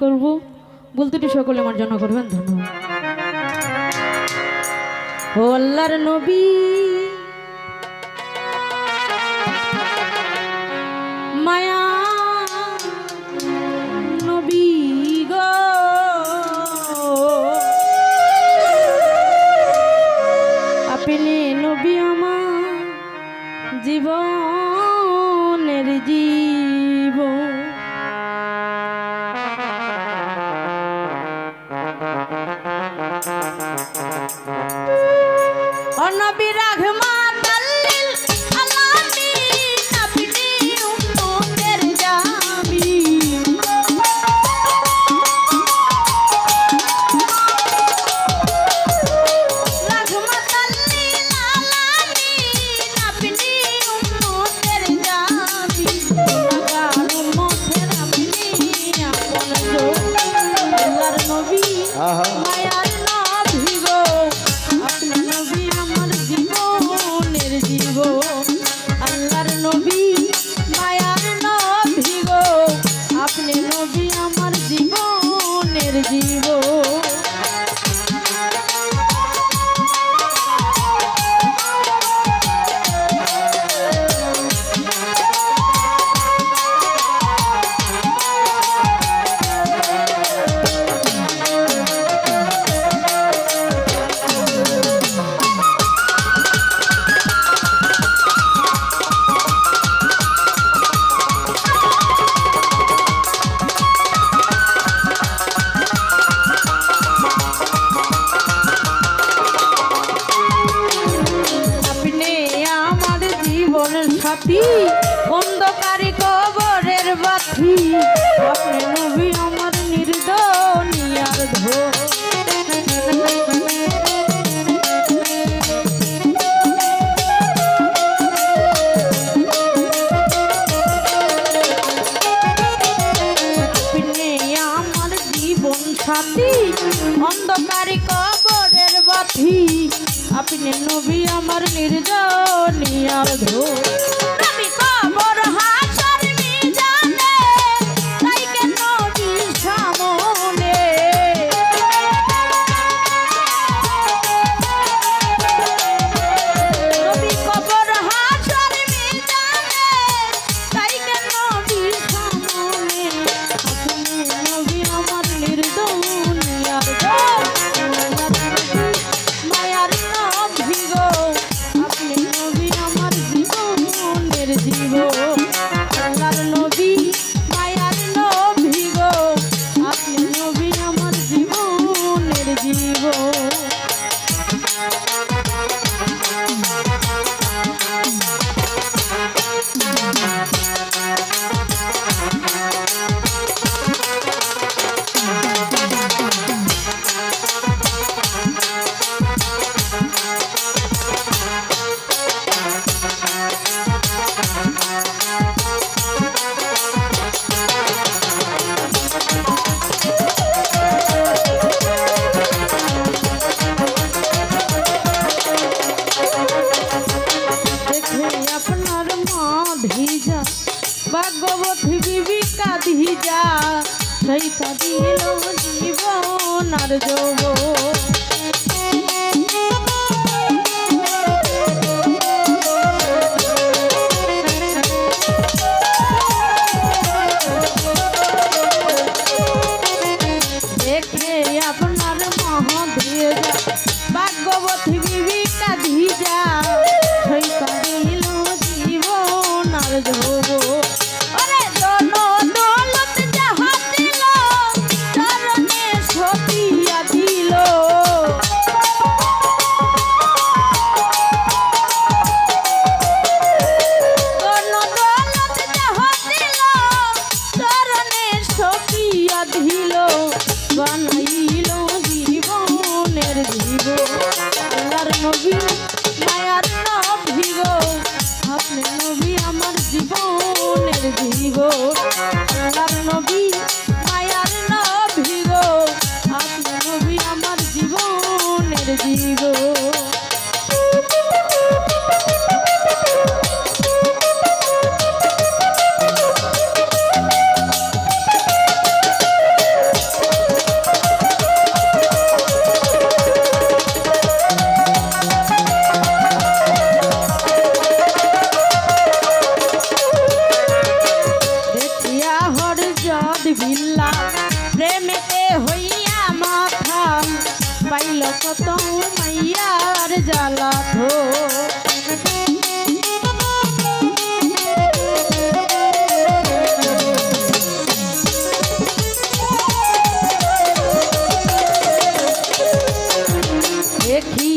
করব। বলতেটি সকলে আমার জন্য করবেন ধন্যবাদ। ও নবী। আহা মাটি অন্ধকারি কবরের বাতি। আপনি নবী আমার নির্দনিয়ার ধর অন্ধকারী কবরের বাথি আপনি নবী আমার নির্জনিয়ার ধো সেই কাঁদিল জীবন আর যৌবন। গো। He.